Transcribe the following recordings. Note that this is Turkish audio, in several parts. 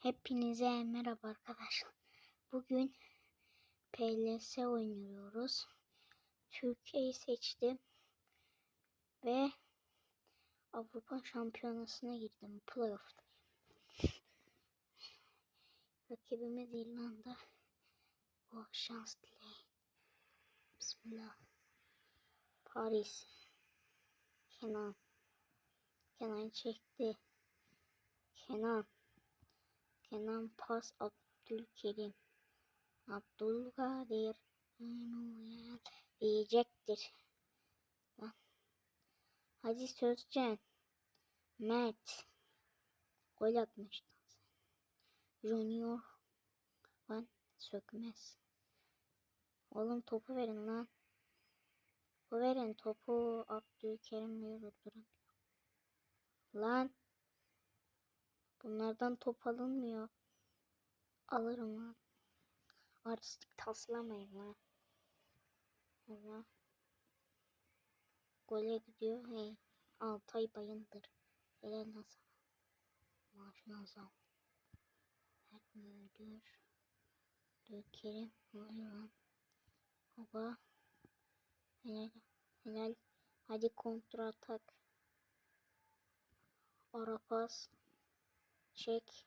Hepinize merhaba arkadaşlar. Bugün PLS oynuyoruz. Türkiye'yi seçtim. Ve Avrupa Şampiyonası'na girdim. Playoff'tayım. Rakibimiz İrlanda. Bol şans dileyin. Bismillah. Paris. Kenan. Kenan çekti. Kenan. Kenan Pas Abdülkerim. Abdülkadir Emanuel diyecektir. Lan. Hadi Sözcan. Mert. Gol atmıştın sen. Junior. Lan sökmez. Oğlum topu verin lan. Topu verin topu. Abdülkerim durduramıyor. Lan. Bunlardan top alınmıyor. Alırım lan. Artistik taslamayın lan. Allah. Gole gidiyor. Hey. Altay Bayındır. Helal lan sana. Maaşını zam. Mert Müldür. Dökerim. Lan? Baba. Helal. Helal. Hadi kontra atak. Ara pas. Çek.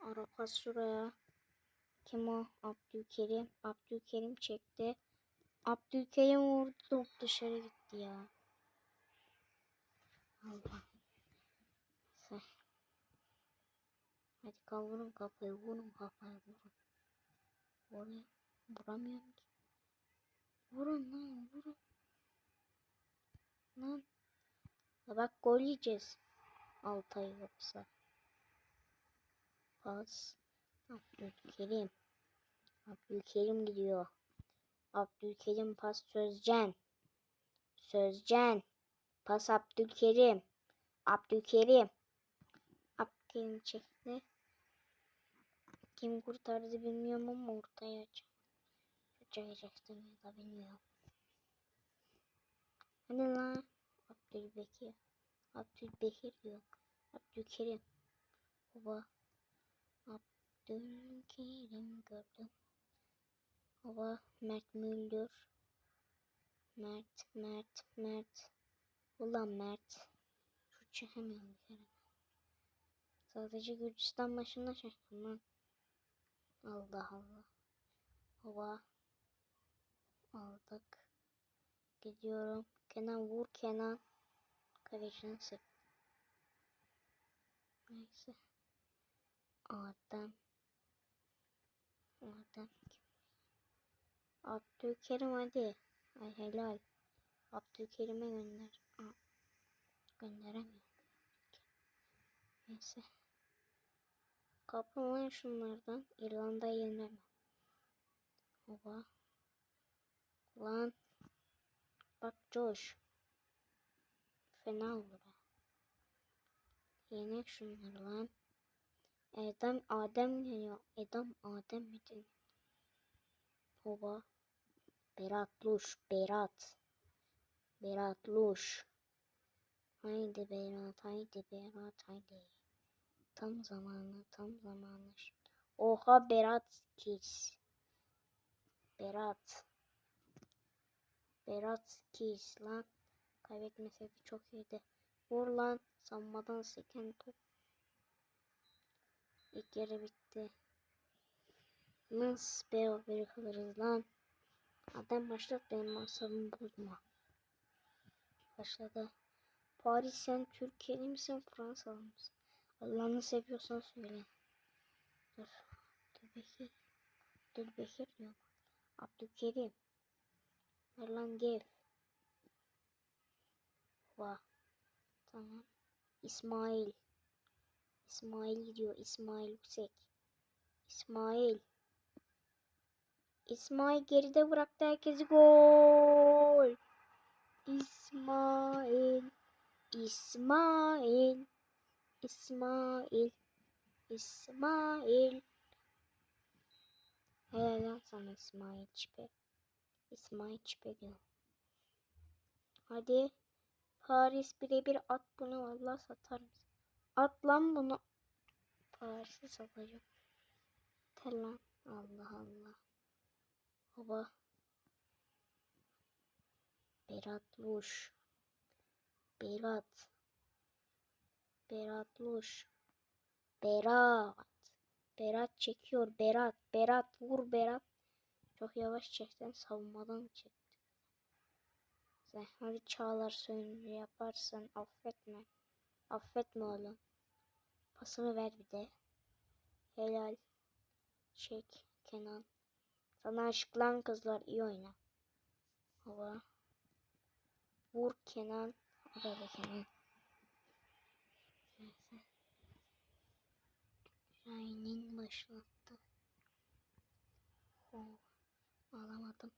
Ara pas şuraya. Kim o? Abdülkerim. Abdülkerim çekti. Abdülkerim vurdu. Top dışarı gitti ya. Allah. Hadi kavurun kafayı. Vurun kafayı. Vurun. Vurun. Vuramıyorum ki. Vurun lan. Vurun. Lan. Ya bak gol yiyeceğiz. Altay yoksa. Pas. Abdülkerim. Abdülkerim gidiyor. Abdülkerim pas Sözcan. Sözcan. Pas Abdülkerim. Abdülkerim. Abdülkerim çekti. Kim kurtardı bilmiyorum ama ortaya. Açacaktım ya da bilmiyorum. Hani lan? Abdülbekir. Abdülbekir diyor. Abdülkerim. Baba. Abdülkerim gördüm. Baba Mert Müldür. Mert, Mert, Mert. Ulan Mert. Şu çekemiyorum bir kere. Sadece Gürcistan maçında çektim lan. Allah Allah. Baba. Aldık. Gidiyorum. Kenan vur Kenan. Kalecinin sık. Neyse. Adem kim? Abdülkerim hadi. Ay helal. Abdülkerim'e gönder. Aa, gönderemiyorum. Neyse. Kapın lan şunlardan. İrlanda'ya yenilmem. Oba. Lan. Bak Josh. Fena olur ha. Yenek şunları lan. Edem Adem geliyor. Edem Adem mi? Oba. Berat Luş. Berat. Berat Luş. Haydi Berat. Haydi Berat. Haydi. Tam zamanı. Tam zamanı. Oha Berat Kiss. Berat. Berat Kiss lan. Kaybetmeseydi çok iyiydi. Vur lan. Sanmadan seken top. İlk yarı bitti. Nasıl be bir kalırız lan. Adam başlat benim asabımı bozma. Başladı. Paris sen Türkiye'li misin Fransalı mısın? Allah'ını seviyorsan söyle. Dur. Abdülbekir. Abdülbekir diyor. Abdülkerim. Ver lan gel. Vah. Tamam. İsmail. İsmail gidiyor. İsmail Yüksek. İsmail. İsmail geride bıraktı herkesi gol. İsmail. İsmail. İsmail. İsmail. Helal lan İsmail Çipe. İsmail Çipe diyor. Hadi. Paris birebir at bunu vallahi satar mısın? At lan bunu. Paris'i satacağım. Tel lan. Allah Allah. Baba. Berat Luş. Berat. Berat Luş. Berat. Berat çekiyor. Berat. Berat vur Berat. Çok yavaş çekten savunmadan çekti. Sen hadi Çağlar söyle yaparsan affetme. Affetme oğlum. Pasını ver bir de. Helal. Çek Kenan. Sana aşık lan kızlar iyi oyna. Hava. Vur Kenan. Hadi Kenan. Şahin'in başlattı. Oh. Alamadım.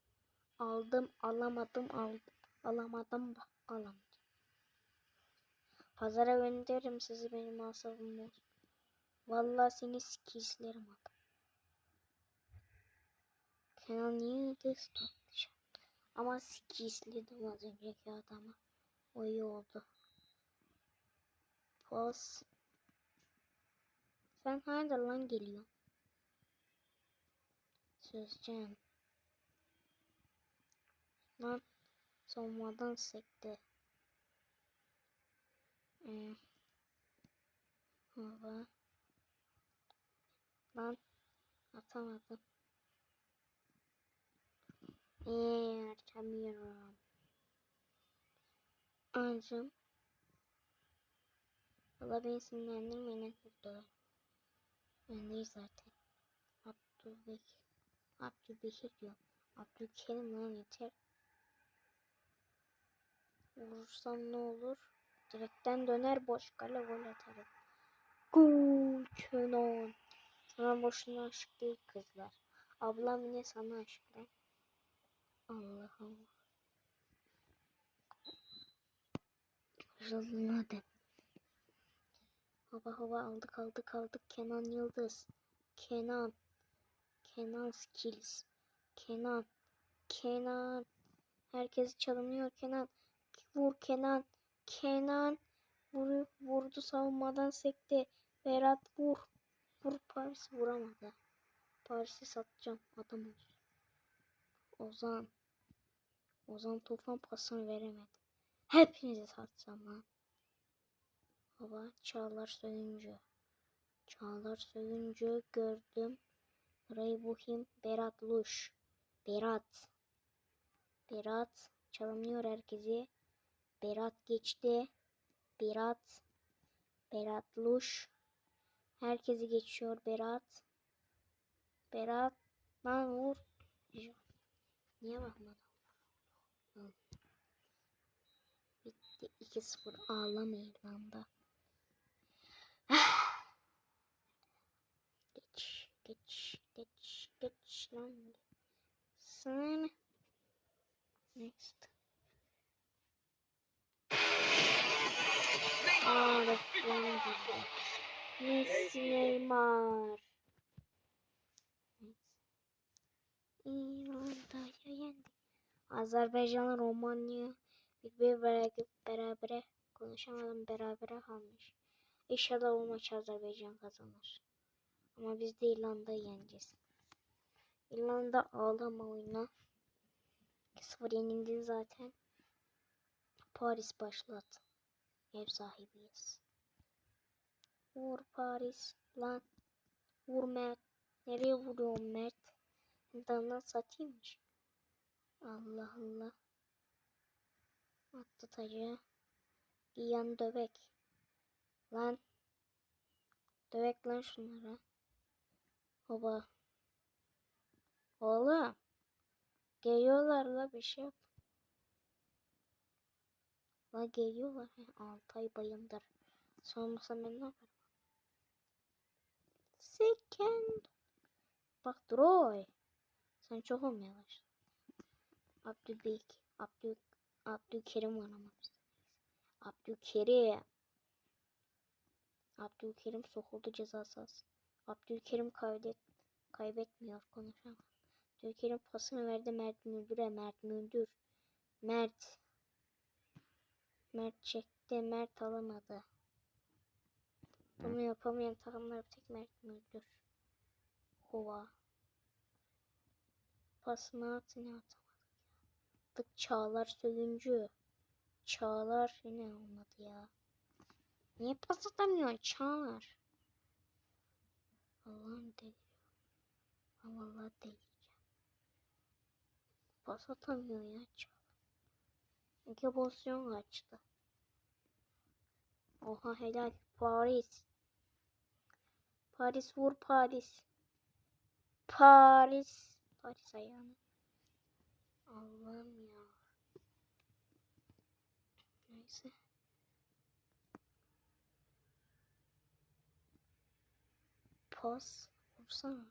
Aldım alamadım aldım. Alamadım da alamadım. Pazara gönderirim sizi benim asabım bozdu. Vallahi seni sikizlerim adam. Kenan Yıldız tutacağım. Ama sikizledim az önceki adama. O iyi oldu. Pas. Sen nerede lan geliyorsun? Sözcan. Lan savunmadan sekti. Hmm. Hava. Lan atamadım. Eee açamıyorum. Ancım. Valla beni sinirlendirmeyin kurdular. Ben değil zaten. Abdülbekir. Abdülbekir diyor. Abdülkerim lan yeter. Vurursam ne olur? Direkten döner boş kale gol atarım. Gol Kenan. Sana boşuna aşık değil kızlar. Ablam yine sana aşık lan. Allah Allah. Rızın hadi. Hava hava aldık aldık aldık. Kenan Yıldız. Kenan. Kenan Skills. Kenan. Kenan. Herkes çalınıyor Kenan. Vur Kenan. Kenan. Vur, vurdu savunmadan sekti. Berat vur. Vur Paris vuramadı. Paris'i satacağım. Adam olsun. Ozan. Ozan Tufan pasını veremedi. Hepinizi satacağım lan. Baba Çağlar Söyüncü. Çağlar Söyüncü gördüm. Ray Buhim Berat Luş. Berat. Berat çalınıyor herkesi. Berat geçti. Berat. Berat Luş. Herkesi geçiyor Berat. Berat. Lan vur. Niye bakmadım? Bitti. 2-0 ağlama İrlanda. geç. Geç. Geç. Geç lan. Sen. Next. Messi Neymar. İrlanda'ya yendik. Azerbaycan Romanya bir bir beraber, berabere konuşamadım berabere kalmış. İnşallah o maç Azerbaycan kazanır. Ama biz de İrlanda'yı yeneceğiz. İrlanda ağlama oyuna. 2-0 yenildi zaten. Paris başlat. Ev sahibiyiz. Vur Paris lan. Vur Mert. Nereye vuruyor Mert? Dana satayımmış. Allah Allah. Attı tacı. Giyan dövek. Lan. Dövek lan şunlara. Baba. Oğlum. Geliyorlar la bir şey yap. La geliyorlar. He, Altay Bayındır. Sormasa ben ne yaparım? Second. Bak Troy. Sen çok olmaya başladın. Abdülbek. Abdül, Abdülkerim var ama. Abdülkerim. Abdülkerim sokuldu cezasız. Abdülkerim kaydet, kaybetmiyor konuşamaz. Abdülkerim pasını verdi Mert Müldür'e. Mert Müldür. Mert. Mert çekti. Mert alamadı. Bunu yapamayan takımlar bir tek Mert Müldür. Hova. Pasını at yine atamadık. Tık Çağlar Sövüncü. Çağlar yine olmadı ya. Niye pas atamıyorsun Çağlar? Allah'ım deliriyor. Ben vallahi delireceğim. Pas atamıyor ya Çağlar. İki pozisyon kaçtı. Oha helal. Paris. Paris vur Paris. Paris. Paris ayağını. Allah'ım ya. Neyse. Pas. Vursana.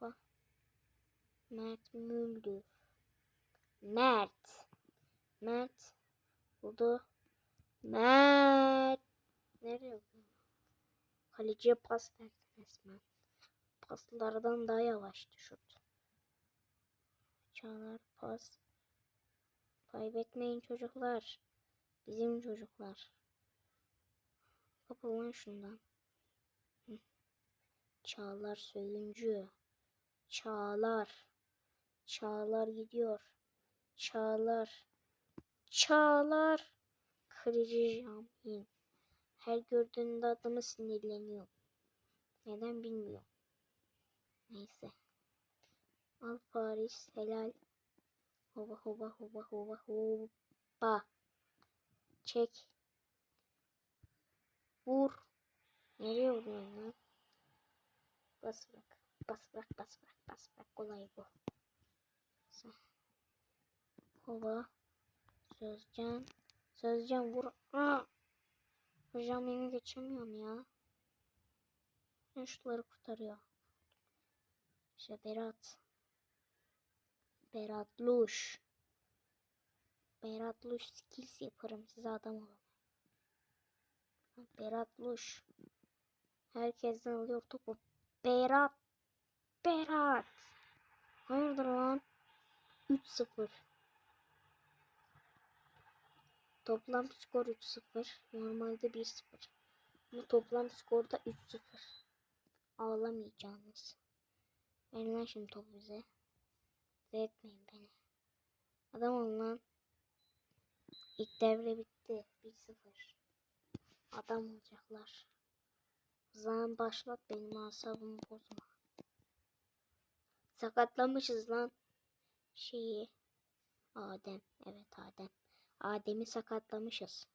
Bak. Mert Müldür. Mert. Mert. Buldu. Mert. Nereye? Kaleciye pas verdi resmen. Paslardan daha yavaştı şut. Çağlar pas. Kaybetmeyin çocuklar. Bizim çocuklar. Kapı lan şundan. Hı. Çağlar söyüncü. Çağlar. Çağlar gidiyor. Çağlar. Çağlar. Kırıcı Jamin. Her gördüğünde adamı sinirleniyor. Neden bilmiyorum. Neyse. Al Paris helal. Hoba hoba hoba hoba hoba. Çek. Vur. Nereye vuruyorsun lan? Bas bırak. Bas bırak bas bırak bas bırak. Kolay bu. Hoba. Sözcan. Sözcan vur. Aa! Hocam beni geçemiyorum ya. Ben kurtarıyor. İşte Berat. Berat Luş. Berat Luş skills yaparım size adam olun. Berat Luş. Herkesten alıyor topu. Berat. Berat. Hayırdır lan? 3-0. Toplam skor 3-0. Normalde 1-0. Bu toplam skorda 3-0. Ağlamayacağınız. Verin lan şimdi topu bize. Etmeyin beni. Adam olun lan. İlk devre bitti. 1-0. Adam olacaklar. Zaman başlat benim asabımı bozma. Sakatlamışız lan. Şeyi. Adem. Evet Adem. Adem'i sakatlamışız.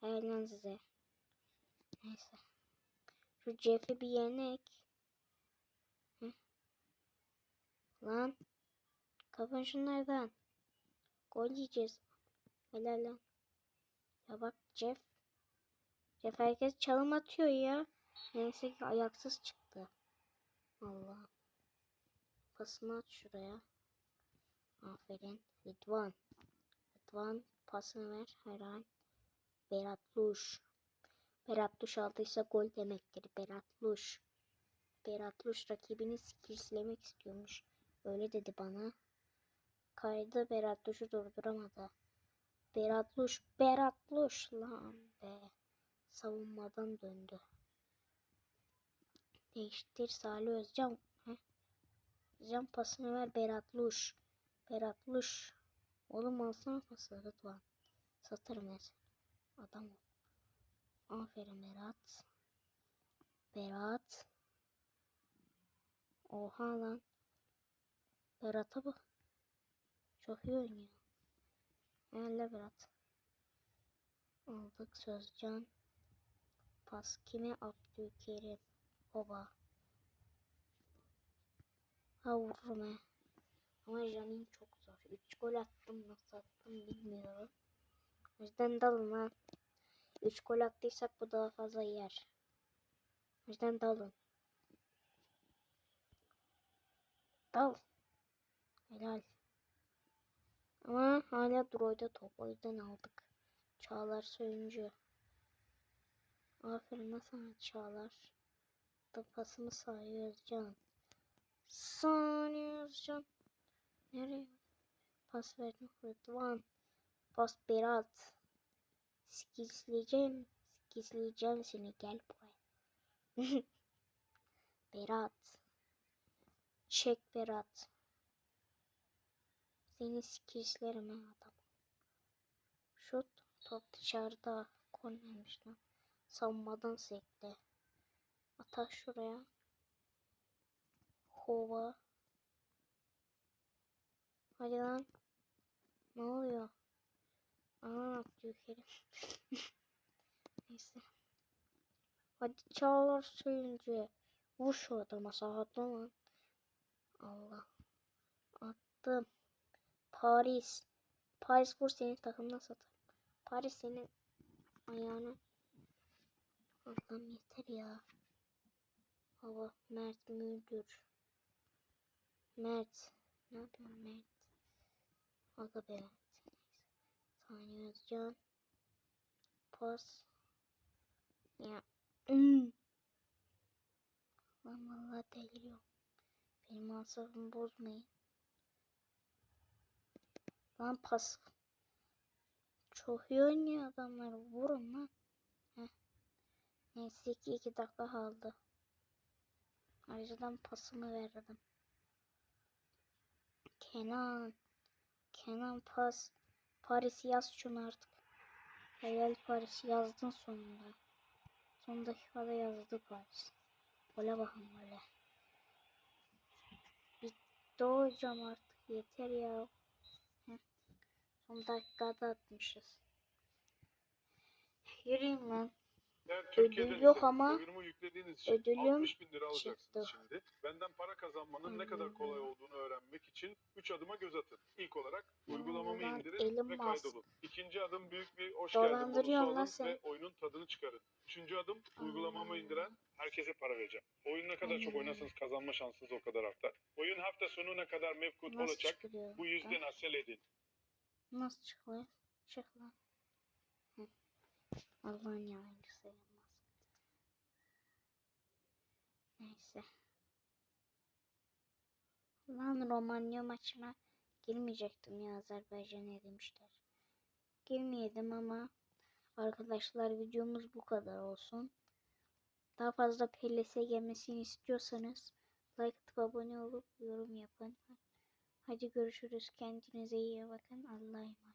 Helal size. Neyse. Şu Jeff'i bir yenek. Hı? Lan. Kapın şunlardan. Gol yiyeceğiz. Helal lan. Ya bak Jeff. Jeff herkes çalım atıyor ya. Neyse ki ayaksız çıktı. Allah. Pasını at şuraya. Aferin. Rıdvan. Rıdvan pasını ver. Herhal. Berat Luş. Berat Luş aldıysa gol demektir. Berat Luş. Berat Luş rakibini skillslemek istiyormuş. Öyle dedi bana. Kaydı Berat Luş'u durduramadı. Berat Luş. Lan be. Savunmadan döndü. Değiştir Salih Özcan. Heh. Özcan pasını ver Berat Luş. Berat. Oğlum alsana pası Rıdvan. Satarım seni. Adam ol. Aferin Berat. Berat. Oha lan. Berat'a bak. Çok iyi oynuyor. Helal Berat. Aldık Sözcan. Pas kime? Abdülkerim. Oba. Ha vururum he. Ama Jamin çok. 3 gol attım nasıl attım bilmiyorum. O yüzden dalın ha. 3 gol attıysak bu daha fazla yer. O yüzden dalın. Dal. Helal. Ama hala Droid'e top. O yüzden aldık. Çağlar Söyüncü. Aferin sana Çağlar. Da pasını sağ Özcan. Saniye Özcan. Nereye? Pas verdim. Rıdvan. Pas Berat. Skizleyeceğim. Skizleyeceğim seni. Gel buraya. Berat. Çek Berat. Seni sikişlerim ha adam. Şut. Top dışarıda. Kornermiş lan. Savunmadan sekti. Atak şuraya. Hova. Hadi lan. Ne oluyor? Aa atlıyor herif. Neyse. Hadi çağlar suyuncu. Vur şu adama sağda lan. Allah. Attım. Paris. Paris vur senin takımına satar. Paris senin ayağını. Allah'ım yeter ya. Hava Mert müdür. Mert. Ne yapıyorsun Mert? Aga be. Saniye Özcan. Pas. Ya. Hmm. Lan vallahi deliriyorum. Benim asabımı bozmayın. Lan pas. Çok iyi oynuyor adamlar. Vurun lan. Heh. Neyse ki iki dakika kaldı. Ayrıca pasımı verdim. Kenan. Kenan pas. Paris yaz şunu artık. Helal Paris yazdın sonunda. Son dakikada yazdı Paris. Gole bakın gole. Bitti hocam artık yeter ya. Heh. Son dakikada atmışız. Yürüyün lan. Yani Ödül Türkiye'den yok ama oyunumu yüklediğiniz için ödülüm 60 bin lira alacaksınız çıktı. şimdi. Benden para kazanmanın ne kadar kolay olduğunu öğrenmek için 3 adıma göz atın. İlk olarak uygulamamı lan indirin Elon ve Musk. kaydolun. İkinci adım büyük bir hoş geldin bonusu alın ve oyunun tadını çıkarın. Üçüncü adım uygulamamı indiren herkese para vereceğim. Oyun ne kadar çok Hmm. oynarsanız kazanma şansınız o kadar artar. Oyun hafta sonuna kadar mevcut Nasıl olacak. çıkılıyor? Bu yüzden buradan? asel edin. Nasıl çıkıyor? Çık lan. Hı. Allah'ın yalancısı Neyse. Lan Romanya maçına girmeyecektim ya Azerbaycan'a demişler. Girmeyedim ama arkadaşlar videomuz bu kadar olsun. Daha fazla PLS gelmesini istiyorsanız like atıp abone olup yorum yapın. Hadi görüşürüz. Kendinize iyi bakın. Allah'a emanet.